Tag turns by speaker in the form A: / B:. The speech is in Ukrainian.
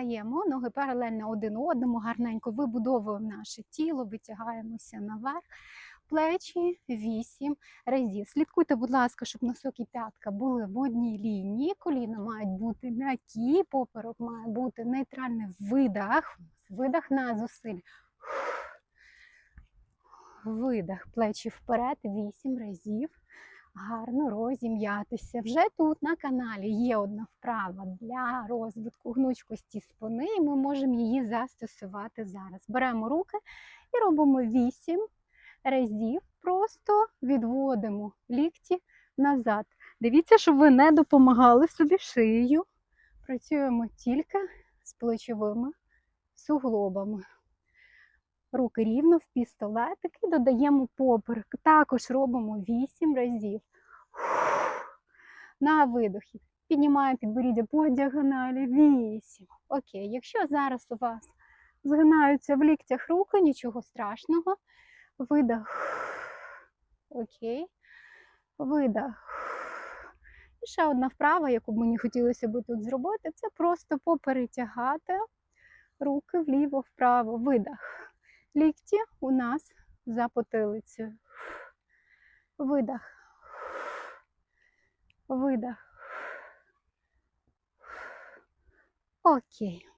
A: стаємо, ноги паралельно один одному, гарненько вибудовуємо наше тіло, витягаємося наверх. Плечі 8 разів. Слідкуйте, будь ласка, щоб носок і п'ятка були в одній лінії. Коліна мають бути м'які, поперек має бути нейтральний видах. Видах на зусиль. Видах. Плечі вперед 8 разів. Гарно розім'ятися. Вже тут на каналі є одна вправа для розвитку гнучкості спини, і ми можемо її застосувати зараз. Беремо руки і робимо 8 разів. Просто відводимо лікті назад. Дивіться, щоб ви не допомагали собі шиєю. Працюємо тільки з плечовими суглобами. Руки рівно в пістолетик і додаємо поперек. Також робимо 8 разів. На видохі. Піднімаємо підборіддя по діагоналі. 8. Окей. Якщо зараз у вас згинаються в ліктях руки, нічого страшного. Видах. Окей. Видах. І ще одна вправа, яку б мені хотілося би тут зробити, це просто поперетягати руки вліво-вправо. Видах. Лікті у нас за потилицею. Видах. Видах. Окей.